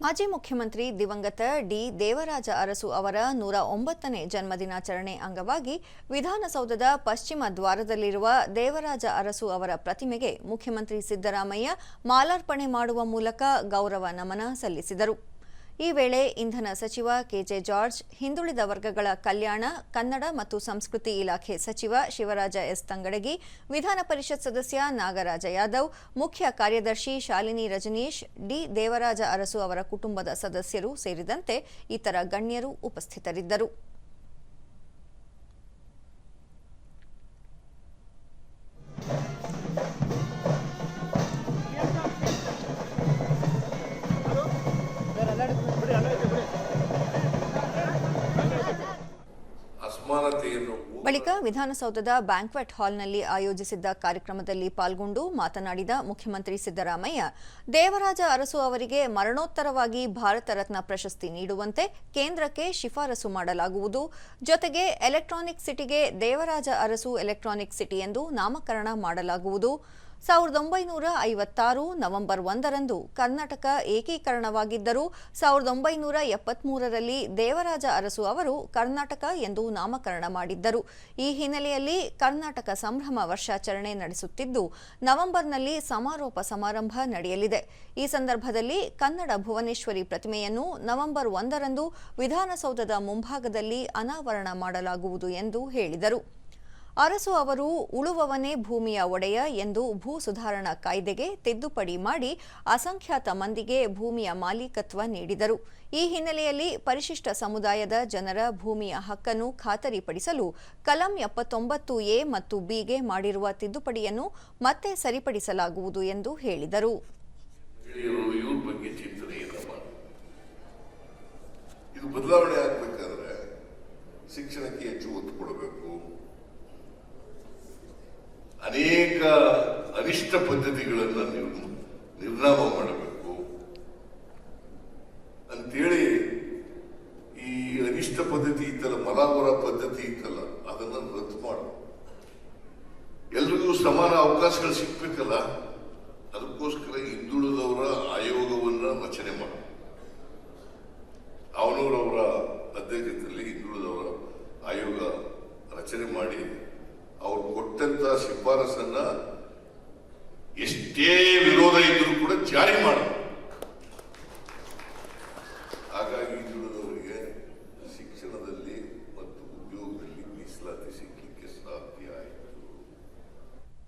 ಮಾಜಿ ಮುಖ್ಯಮಂತ್ರಿ ದಿವಂಗತ ಡಿ ದೇವರಾಜ ಅರಸು ಅವರ ನೂರ ಒಂಬತ್ತನೇ ಜನ್ಮದಿನಾಚರಣೆ ಅಂಗವಾಗಿ ವಿಧಾನಸೌಧದ ಪಶ್ಚಿಮ ದ್ವಾರದಲ್ಲಿರುವ ದೇವರಾಜ ಅರಸು ಅವರ ಪ್ರತಿಮೆಗೆ ಮುಖ್ಯಮಂತ್ರಿ ಸಿದ್ದರಾಮಯ್ಯ ಮಾಲಾರ್ಪಣೆ ಮಾಡುವ ಮೂಲಕ ಗೌರವ ನಮನ ಸಲ್ಲಿಸಿದರು. ಈ ವೇಳೆ ಇಂಧನ ಸಚಿವ ಕೆಜೆ ಜಾರ್ಜ್, ಹಿಂದುಳಿದ ವರ್ಗಗಳ ಕಲ್ಯಾಣ, ಕನ್ನಡ ಮತ್ತು ಸಂಸ್ಕೃತಿ ಇಲಾಖೆ ಸಚಿವ ಶಿವರಾಜ ಎಸ್ ತಂಗಡಗಿ, ವಿಧಾನ ಪರಿಷತ್ ಸದಸ್ಯ ನಾಗರಾಜ ಯಾದವ್, ಮುಖ್ಯ ಕಾರ್ಯದರ್ಶಿ ಶಾಲಿನಿ ರಜನೀಶ್, ಡಿ ದೇವರಾಜ ಅರಸು ಅವರ ಕುಟುಂಬದ ಸದಸ್ಯರು ಸೇರಿದಂತೆ ಇತರ ಗಣ್ಯರು ಉಪಸ್ಥಿತರಿದ್ದರು. ಬಳಿಕ ವಿಧಾನಸೌಧದ ಬ್ಯಾಂಕ್ವೆಟ್ ಹಾಲ್ನಲ್ಲಿ ಆಯೋಜಿಸಿದ್ದ ಕಾರ್ಯಕ್ರಮದಲ್ಲಿ ಪಾಲ್ಗೊಂಡು ಮಾತನಾಡಿದ ಮುಖ್ಯಮಂತ್ರಿ ಸಿದ್ದರಾಮಯ್ಯ, ದೇವರಾಜ ಅರಸು ಅವರಿಗೆ ಮರಣೋತ್ತರವಾಗಿ ಭಾರತ ರತ್ನ ಪ್ರಶಸ್ತಿ ನೀಡುವಂತೆ ಕೇಂದ್ರಕ್ಕೆ ಶಿಫಾರಸು ಮಾಡಲಾಗುವುದು. ಜೊತೆಗೆ ಎಲೆಕ್ಟ್ರಾನಿಕ್ ಸಿಟಿಗೆ ದೇವರಾಜ ಅರಸು ಎಲೆಕ್ಟ್ರಾನಿಕ್ ಸಿಟಿ ಎಂದು ನಾಮಕರಣ ಮಾಡಲಾಗುವುದು. ಸಾವಿರದ ಒಂಬೈನೂರ ಐವತ್ತಾರು ನವೆಂಬರ್ ಒಂದರಂದು ಕರ್ನಾಟಕ ಏಕೀಕರಣವಾಗಿದ್ದರೂ ಸಾವಿರದ ಒಂಬೈನೂರ ಎಪ್ಪತ್ಮೂರರಲ್ಲಿ ದೇವರಾಜ ಅರಸು ಅವರು ಕರ್ನಾಟಕ ಎಂದು ನಾಮಕರಣ ಮಾಡಿದ್ದರು. ಈ ಹಿನ್ನೆಲೆಯಲ್ಲಿ ಕರ್ನಾಟಕ ಸಂಭ್ರಮ ವರ್ಷಾಚರಣೆ ನಡೆಸುತ್ತಿದ್ದು, ನವೆಂಬರ್ನಲ್ಲಿ ಸಮಾರೋಪ ಸಮಾರಂಭ ನಡೆಯಲಿದೆ. ಈ ಸಂದರ್ಭದಲ್ಲಿ ಕನ್ನಡ ಭುವನೇಶ್ವರಿ ಪ್ರತಿಮೆಯನ್ನು ನವೆಂಬರ್ ಒಂದರಂದು ವಿಧಾನಸೌಧದ ಮುಂಭಾಗದಲ್ಲಿ ಅನಾವರಣ ಮಾಡಲಾಗುವುದು ಎಂದು ಹೇಳಿದರು. ಅರಸು ಅವರು ಉಳುವವನೇ ಭೂಮಿಯ ಒಡೆಯ ಎಂದು ಭೂ ಸುಧಾರಣಾ ಕಾಯ್ದೆಗೆ ತಿದ್ದುಪಡಿ ಮಾಡಿ ಅಸಂಖ್ಯಾತ ಮಂದಿಗೆ ಭೂಮಿಯ ಮಾಲೀಕತ್ವ ನೀಡಿದರು. ಈ ಹಿನ್ನೆಲೆಯಲ್ಲಿ ಪರಿಶಿಷ್ಟ ಸಮುದಾಯದ ಜನರ ಭೂಮಿಯ ಹಕ್ಕನ್ನು ಖಾತರಿಪಡಿಸಲು ಕಲಂ ಎಪ್ಪತ್ತೊಂಬತ್ತು ಎ ಮತ್ತು ಬಿಗೆ ಮಾಡಿರುವ ತಿದ್ದುಪಡಿಯನ್ನು ಮತ್ತೆ ಸರಿಪಡಿಸಲಾಗುವುದು ಎಂದು ಹೇಳಿದರು. ಶಿಕ್ಷಣಕ್ಕೆ ಹೆಚ್ಚು ಒತ್ತು ಕೊಡಬೇಕು. ಅನೇಕ ಅನಿಷ್ಟ ಪದ್ಧತಿಗಳನ್ನು ನೀವು ನಿರ್ನಾಮ ಮಾಡಬೇಕು. ಅಂತೇಳಿ ಈ ಅನಿಷ್ಟ ಪದ್ಧತಿ ಇತ್ತಲ್ಲ, ಮಲಾವರ ಪದ್ಧತಿ ಇತ್ತಲ್ಲ, ಅದನ್ನ ರದ್ದು ಮಾಡು. ಎಲ್ರಿಗೂ ಸಮಾನ ಅವಕಾಶಗಳು ಸಿಗ್ಬೇಕಲ್ಲ, ಅದಕ್ಕೋಸ್ಕರ ಹಿಂದುಳಿದವರ ಆಯೋಗವನ್ನ ರಚನೆ ಮಾಡು. ಅವನವರವರ ಅಧ್ಯಕ್ಷತೆಯಲ್ಲಿ ಹಿಂದುಳಿದವರ ಆಯೋಗ ರಚನೆ ಮಾಡಿ. ಅವ್ರು ಕೊಟ್ಟಂತ ಶಿಫಾರಸನ್ನ ಎಷ್ಟೇ ವಿರೋಧ ಇದ್ರೂ ಕೂಡ ಜಾರಿ ಮಾಡು.